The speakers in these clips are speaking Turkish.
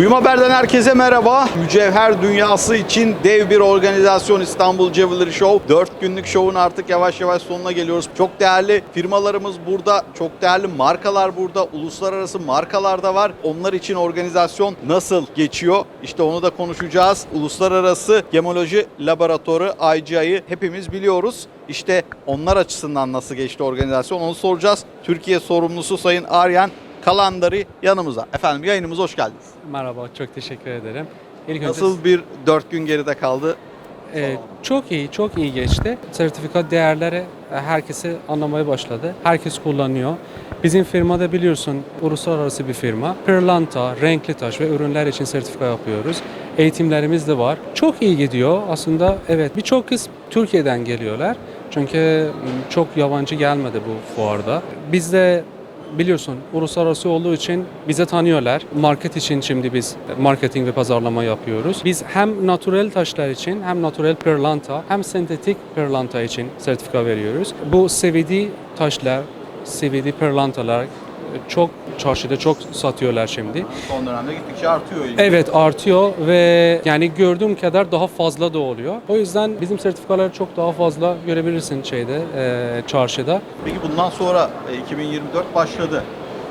Kuyum Haber'den herkese merhaba. Mücevher dünyası için dev bir organizasyon İstanbul Jewelry Show. 4 günlük şovun artık yavaş yavaş sonuna geliyoruz. Çok değerli firmalarımız burada, çok değerli markalar burada, uluslararası markalar da var. Onlar için organizasyon nasıl geçiyor? İşte onu da konuşacağız. Uluslararası Gemoloji Laboratuvarı IGI'yi hepimiz biliyoruz. İşte onlar açısından nasıl geçti organizasyon onu soracağız. Türkiye sorumlusu Sayın Aryan Kalandari yanımıza. Efendim yayınımıza hoş geldiniz. Merhaba, çok teşekkür ederim. İlk önce Nasıl bir dört gün geride kaldı? e, çok iyi, çok iyi geçti. Sertifika değerleri e, herkesi anlamaya başladı. Herkes kullanıyor. Bizim firmada biliyorsun uluslararası bir firma. Pırlanta, renkli taş ve ürünler için sertifika yapıyoruz. Eğitimlerimiz de var. Çok iyi gidiyor. Aslında evet birçok kız Türkiye'den geliyorlar. Çünkü m, çok yabancı gelmedi bu fuarda. Biz de biliyorsun uluslararası olduğu için bize tanıyorlar. Market için şimdi biz marketing ve pazarlama yapıyoruz. Biz hem natural taşlar için hem natural pırlanta hem sentetik pırlanta için sertifika veriyoruz. Bu CVD taşlar, CVD pırlantalar çok çarşıda çok satıyorlar şimdi. Son dönemde gittikçe artıyor. ilgi. Evet artıyor ve yani gördüğüm kadar daha fazla da oluyor. O yüzden bizim sertifikaları çok daha fazla görebilirsin şeyde e, çarşıda. Peki bundan sonra e, 2024 başladı.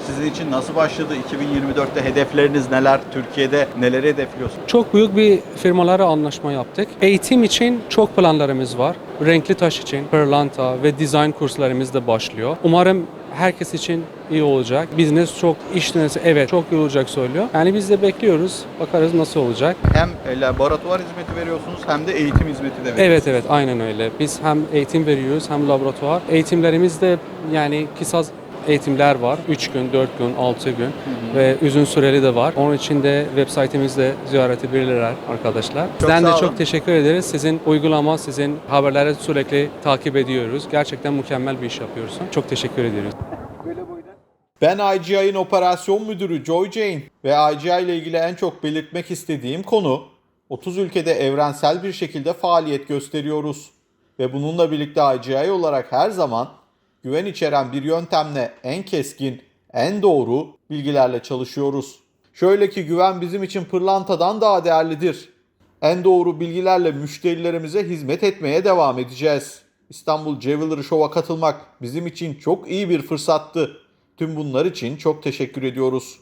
Sizin için nasıl başladı? 2024'te hedefleriniz neler? Türkiye'de neleri hedefliyorsunuz? Çok büyük bir firmalara anlaşma yaptık. Eğitim için çok planlarımız var. Renkli taş için, pırlanta ve dizayn kurslarımız da başlıyor. Umarım herkes için iyi olacak. Business çok, iş dünyası evet çok iyi olacak söylüyor. Yani biz de bekliyoruz. Bakarız nasıl olacak. Hem e, laboratuvar hizmeti veriyorsunuz hem de eğitim hizmeti de veriyorsunuz. Evet evet aynen öyle. Biz hem eğitim veriyoruz hem laboratuvar. Eğitimlerimiz de yani kısa eğitimler var. 3 gün, 4 gün, 6 gün ve uzun süreli de var. Onun için de web sitemizi ziyaret edebilirler arkadaşlar. Sizden de çok teşekkür ederiz. Sizin uygulama, sizin haberleri sürekli takip ediyoruz. Gerçekten mükemmel bir iş yapıyorsun. Çok teşekkür ediyoruz. Ben IGI'nin operasyon müdürü Joy Jane ve IGI ile ilgili en çok belirtmek istediğim konu 30 ülkede evrensel bir şekilde faaliyet gösteriyoruz. Ve bununla birlikte IGI olarak her zaman güven içeren bir yöntemle en keskin, en doğru bilgilerle çalışıyoruz. Şöyle ki güven bizim için pırlantadan daha değerlidir. En doğru bilgilerle müşterilerimize hizmet etmeye devam edeceğiz. İstanbul Jewelry Show'a katılmak bizim için çok iyi bir fırsattı. Tüm bunlar için çok teşekkür ediyoruz.